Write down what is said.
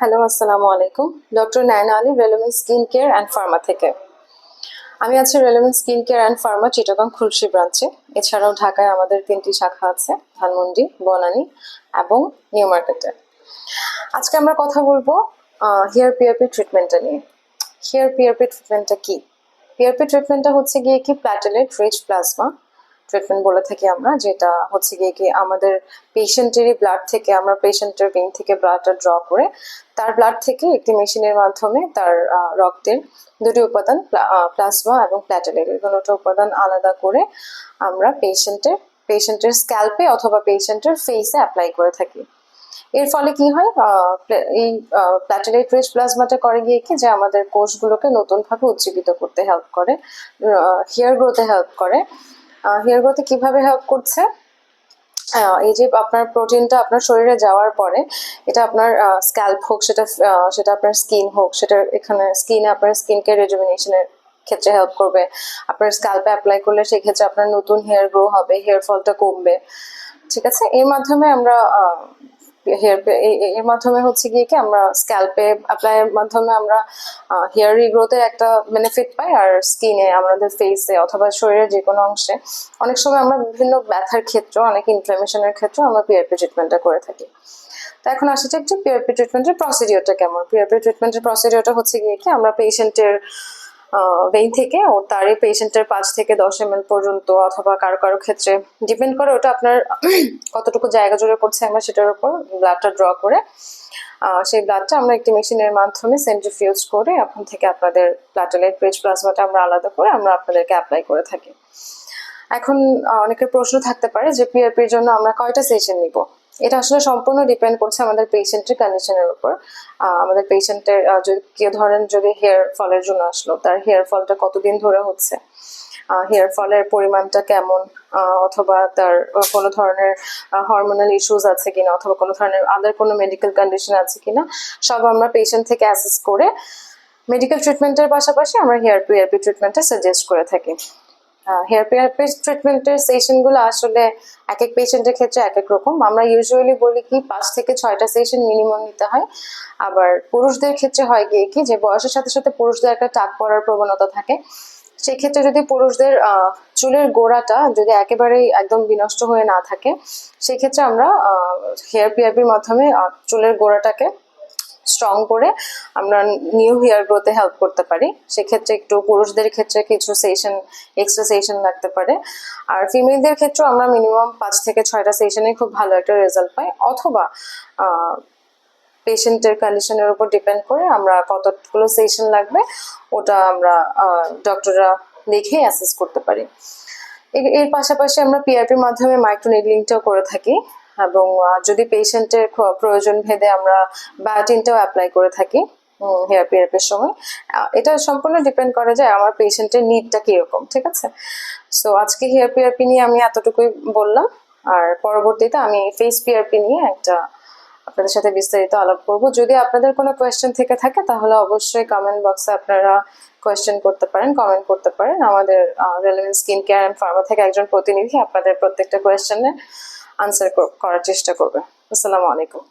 Hello আসসালামু আলাইকুম doctor Nayna Ali relevant skin care and pharma থেকে। আমি আছি relevant skin care and pharma Chittagong Khulshi ব্রাঞ্চে এছাড়াও ঢাকায় আমাদের তিনটি শাখা আছে, ধানমন্ডি, বনানী এবং নিউ মার্কেটে। আজকে আমরা কথা বলব হেয়ার পিআরপি ট্রিটমেন্টটা নিয়ে। হেয়ার পিআরপি ট্রিটমেন্টটা কি? পিআরপি ট্রিটমেন্টটা হচ্ছে গিয়ে কি প্ল্যাটেলেট রিচ প্লাজমা ট্রিটমেন্ট বলে থাকি আমরা, যেটা হচ্ছে গিয়ে কি আমাদের পেশেন্টেরই ব্লাড থেকে, আমরা পেশেন্টের ভেইন থেকে ব্লাডটা ড্র করে, তার ব্লাড থেকে একটি মেশিনের মাধ্যমে তার রক্তের দুটি উপাদান প্লাজমা এবং প্ল্যাটেলেট এই দুটো উপাদান আলাদা করে আমরা পেশেন্টের পেশেন্টের স্ক্যাল্পে অথবা পেশেন্টের ফেসে অ্যাপ্লাই করে থাকি। এর ফলে কি হয় এই প্ল্যাটেলেট রিচ প্লাজমাটা করে গিয়ে কি যে আমাদের কোষগুলোকে নতুনভাবে উজ্জীবিত করতে হেল্প করে হেয়ার গ্রোথে হেল্প করে। হেয়ার গ্রোথে কীভাবে হেল্প করছে? এই যে আপনার প্রোটিনটা আপনার শরীরে যাওয়ার পরে, এটা আপনার স্ক্যাল্প হোক, সেটা সেটা আপনার স্কিন হোক, সেটা এখানে স্কিনে আপনার স্কিনকে রেজুমিনেশনের ক্ষেত্রে হেল্প করবে। আপনার স্ক্যাল্পে অ্যাপ্লাই করলে সেক্ষেত্রে আপনার নতুন হেয়ার গ্রো হবে হেয়ার ফলটা কমবে। ঠিক আছে? এর মাধ্যমে আমরা হেয়ার এর মাধ্যমে হচ্ছে গিয়ে কি আমরা স্ক্যাল্পে অ্যাপ্লাইয়ের মাধ্যমে আমরা হেয়ার রিগ্রোথের একটা বেনিফিট পাই আর স্কিনে আমাদের ফেসে অথবা শরীরের যে কোনো অংশে। অনেক সময় আমরা বিভিন্ন ব্যথার ক্ষেত্রে, অনেক ইনফ্লামেশনের ক্ষেত্রে আমরা পিআরপি ট্রিটমেন্টটা করে থাকি। তো এখন আসা যাক যে পিআরপি ট্রিটমেন্টের প্রসিডিওরটা কেমন? পিআরপি ট্রিটমেন্টের প্রসিডিওরটা হচ্ছে গিয়ে কি আমরা পেশেন্টের ভেইন থেকে ও তারই পেশেন্টের পাঁচ থেকে দশ এম পর্যন্ত অথবা কারও কারও ক্ষেত্রে ডিপেন্ড করে ওটা আপনার কতটুকু জায়গা জুড়ে পড়ছে আমরা সেটার উপর ব্লাডটা ড্র করে সেই ব্লাডটা আমরা একটি মেশিনের মাধ্যমে সেন্ট্রিফিউজ করে এখন থেকে আপনাদের প্লাটেলেট পেজ প্লাজমাটা আমরা আলাদা করে আমরা আপনাদেরকে অ্যাপ্লাই করে থাকি। এখন অনেকের প্রশ্ন থাকতে পারে যে পিআরপির জন্য আমরা কয়টা সেশন নিব? এটা আসলে সম্পূর্ণ ডিপেন্ড করছে আমাদের পেশেন্টের কন্ডিশনের উপর। আমাদের পেশেন্টের যদি কেউ ধরেন যদি হেয়ার ফলের জন্য আসলো, তার হেয়ার ফলটা কতদিন ধরে হচ্ছে? হেয়ার ফলের পরিমাণটা কেমন? অথবা তার কোনো ধরনের হরমোনাল ইস্যুস আছে কিনা, অথবা কোনো ধরনের আদার কোনো মেডিকেল কন্ডিশন আছে কিনা, সব আমরা পেশেন্ট থেকে অ্যাসেস করে মেডিকেল ট্রিটমেন্টের পাশাপাশি আমরা হেয়ার পিআরপি ট্রিটমেন্টটা সাজেস্ট করে থাকি। হেয়ার পিআরপি ট্রিটমেন্টের সেশনগুলো আসলে এক এক পেশেন্টের ক্ষেত্রে এক এক রকম। আমরা ইউজুয়ালি বলি কি, পাঁচ থেকে ছয়টা সেশন মিনিমাম নিতে হয়। আবার পুরুষদের ক্ষেত্রে হয় গিয়ে কি, যে বয়সের সাথে সাথে পুরুষদের একটা টাক পড়ার প্রবণতা থাকে। সেক্ষেত্রে যদি পুরুষদের চুলের গোড়াটা যদি একেবারেই একদম বিনষ্ট হয়ে না থাকে, সেক্ষেত্রে আমরা হেয়ার পিআরপির মাধ্যমে চুলের গোড়াটাকে স্ট্রং করে আমরা নিউ হেয়ার গ্রোথে হেল্প করতে পারি। সেক্ষেত্রে একটু পুরুষদের ক্ষেত্রে কিছু সেশন এক্সট্রা সেশন লাগতে পারে। আর ফিমেলদের ক্ষেত্রেও আমরা মিনিমাম পাঁচ থেকে ছয়টা সেশনে খুব ভালো একটা রেজাল্ট পাই। অথবা পেশেন্টের কন্ডিশনের উপর ডিপেন্ড করে আমরা কতগুলো সেশন লাগবে, ওটা আমরা ডক্টররা দেখে অ্যাসেস করতে পারি। এর- এর পাশাপাশি আমরা পিআরপির মাধ্যমে মাইক্রো নিডলিংটাও করে থাকি। এবং যদি পেশেন্টের প্রয়োজন ভেদে আমরা বায়োটিনটাও অ্যাপ্লাই করে থাকি হেয়ার পিআরপির সময় এটা সম্পূর্ণ ডিপেন্ড করে যে আমার পেশেন্টের নিডটা কীরকম, ঠিক আছে? সো আজকে হেয়ার পিআরপি নিয়ে আমি এতটুকুই বললাম, আর পরবর্তীতে আমি ফেস পিআরপি নিয়ে একটা আপনাদের সাথে বিস্তারিত আলাপ করব। যদি আপনাদের কোনো কোয়েশ্চেন থেকে থাকে, তাহলে অবশ্যই কমেন্ট বক্সে আপনারা কোয়েশ্চেন করতে পারেন কমেন্ট করতে পারেন। আমাদের relevant skin care and pharma থেকে একজন প্রতিনিধি আপনাদের প্রত্যেকটা কোয়েশ্চেনের আনসার করার চেষ্টা করবে আসসালামু আলাইকুম।